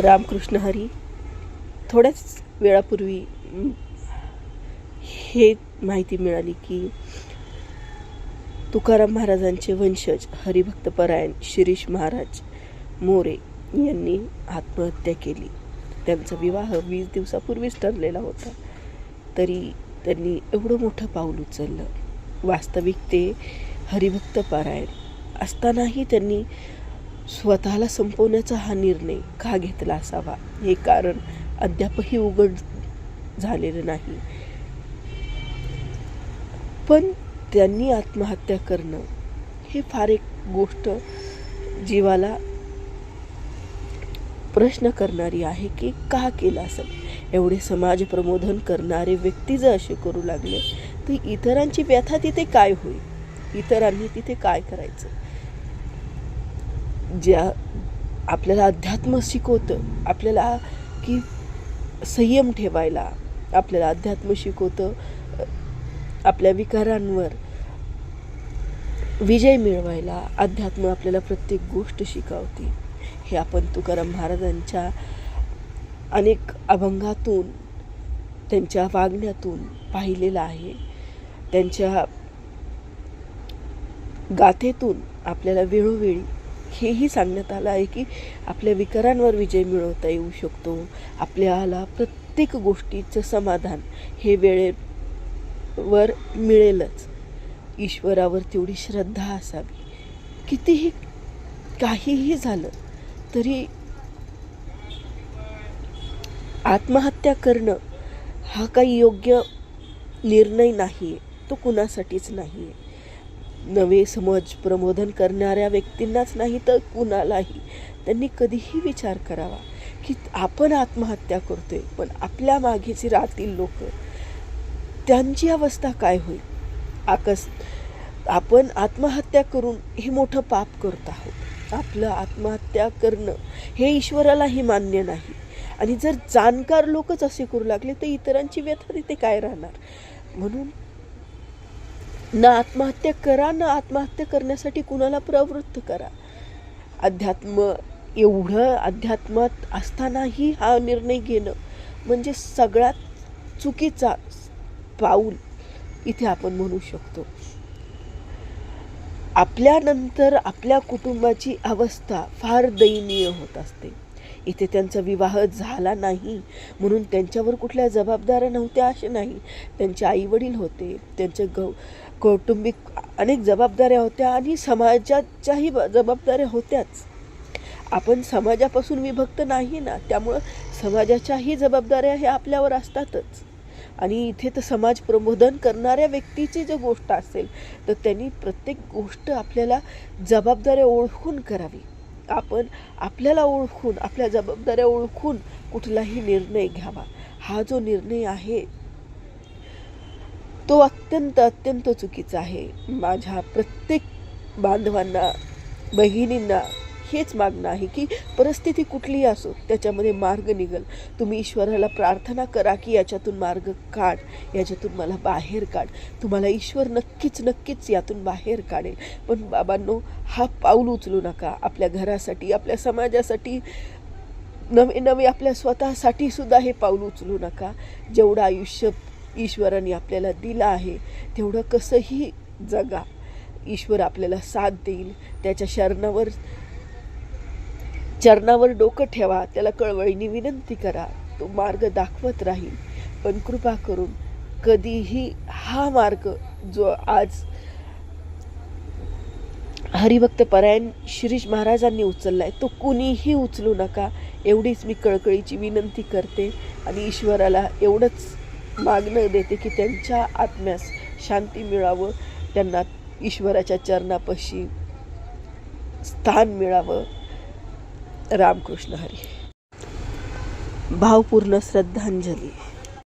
रामकृष्ण हरी थोड्याच वेळापूर्वी हे माहिती मिळाली की तुकाराम महाराजांचे वंशज हरिभक्तपरायण शिरीष महाराज मोरे यांनी आत्महत्या केली. त्यांचा विवाह वीस दिवसापूर्वीच ठरलेला होता. तरी त्यांनी एवढं मोठं पाऊल उचललं. वास्तविक ते हरिभक्तपरायण असतानाही त्यांनी स्वतःला संपवण्याचा हा निर्णय का घेतला असावा? हे कारण अद्यापही उघड झालेलं नाही. पण त्यांनी आत्महत्या करणं हे फार एक गोष्ट जीवाला प्रश्न करणारी आहे की का केलं असेल? एवढे समाज प्रबोधन करणारे व्यक्ती जर असे करू लागले तर इतरांची व्यथा तिथे काय होईल? इतरांनी तिथे काय करायचं? ज्या आपल्याला अध्यात्म शिकवतं आपल्याला की संयम ठेवायला आपल्याला अध्यात्म शिकवतं आपल्या विकारांवर विजय मिळवायला अध्यात्म आपल्याला प्रत्येक गोष्ट शिकवते. हे आपण तुकाराम महाराजांच्या अनेक अभंगातून त्यांच्या वागण्यातून पाहिलेलं आहे. त्यांच्या गाथेतून आपल्याला वेळोवेळी हेही सांगण्यात आलं आहे की आपल्या विकारांवर विजय मिळवता येऊ शकतो. आपल्याला प्रत्येक गोष्टीचं समाधान हे वेळेवर मिळेलच. ईश्वरावर तेवढी श्रद्धा असावी. कितीही काहीही झालं तरी आत्महत्या करणं हा काही योग्य निर्णय नाही आहे तो कुणासाठीच नाही आहे नवे समज प्रबोधन करणाऱ्या व्यक्तींनाच नाही तर कुणालाही. त्यांनी कधीही विचार करावा की आपण आत्महत्या करतोय पण आपल्या मागेची राहतील लोक. त्यांची अवस्था काय होईल? आकस आपण आत्महत्या करून हे मोठं पाप करत आहोत. आपलं आत्महत्या करणं हे ईश्वरालाही मान्य नाही. आणि जर जाणकार लोकच असे करू लागले तर इतरांची व्यथा तिथे काय राहणार? म्हणून ना आत्महत्या करा ना आत्महत्या करण्यासाठी कुणाला प्रवृत्त करा. अध्यात्म एवढं अध्यात्मात असतानाही हा निर्णय घेणं म्हणजे सगळ्यात चुकीचा पाऊल इथे आपण म्हणू शकतो. आपल्यानंतर आपल्या कुटुंबाची अवस्था फार दयनीय होत असते. इथे त्यांचा विवाह झाला नाही. म्हणून त्यांच्यावर कुठल्या जबाबदाऱ्या नव्हत्या असे नाही. त्यांचे आईवडील होते. त्यांचे गौ कौटुंबिक अनेक जबाबदाऱ्या होत्या आणि समाजाच्याही ब- जबाबदाऱ्या होत्याच. आपण समाजापासून विभक्त नाही ना त्यामुळं समाजाच्याही जबाबदाऱ्या हे आपल्यावर असतातच. आणि इथे तर समाज प्रबोधन करणाऱ्या व्यक्तीची जर गोष्ट असेल तर त्यांनी प्रत्येक गोष्ट आपल्याला जबाबदाऱ्या ओळखून करावी. आपण आपल्याला ओळखून आपल्या जबाबदाऱ्या ओळखून कुठलाही निर्णय घ्यावा. हा जो निर्णय आहे तो अत्यंत अत्यंत चुकीचा आहे. माझ्या प्रत्येक बांधवांना बहिणींना हेच मागणं आहे की परिस्थिती कुठलीही असो त्याच्यामध्ये मार्ग निघल. तुम्ही ईश्वराला प्रार्थना करा की याच्यातून मार्ग काढ याच्यातून मला बाहेर काढ. तुम्हाला ईश्वर नक्कीच नक्कीच यातून बाहेर काढेल. पण बाबांनो हा पाऊल उचलू नका. आपल्या घरासाठी आपल्या समाजासाठी नवे नवे आपल्या स्वतःसाठी सुद्धा हे पाऊल उचलू नका. जेवढं आयुष्य ईश्वराने आपल्याला दिलं आहे तेवढं कसंही जगा. ईश्वर आपल्याला साथ देईल. त्याच्या शरणावर चरणावर डोकं ठेवा त्याला कळवळीने विनंती करा. तो मार्ग दाखवत राहील. पण कृपा करून कधीही हा मार्ग जो आज हरिभक्त परायण शिरीष महाराजांनी उचलला आहे तो कुणीही उचलू नका. एवढीच मी कळकळीची विनंती करते आणि ईश्वराला एवढंच मागणं देते की त्यांच्या आत्म्यास शांती मिळावं त्यांना ईश्वराच्या चरणापाशी स्थान मिळावं. रामकृष्ण हरी. भावपूर्ण श्रद्धांजली.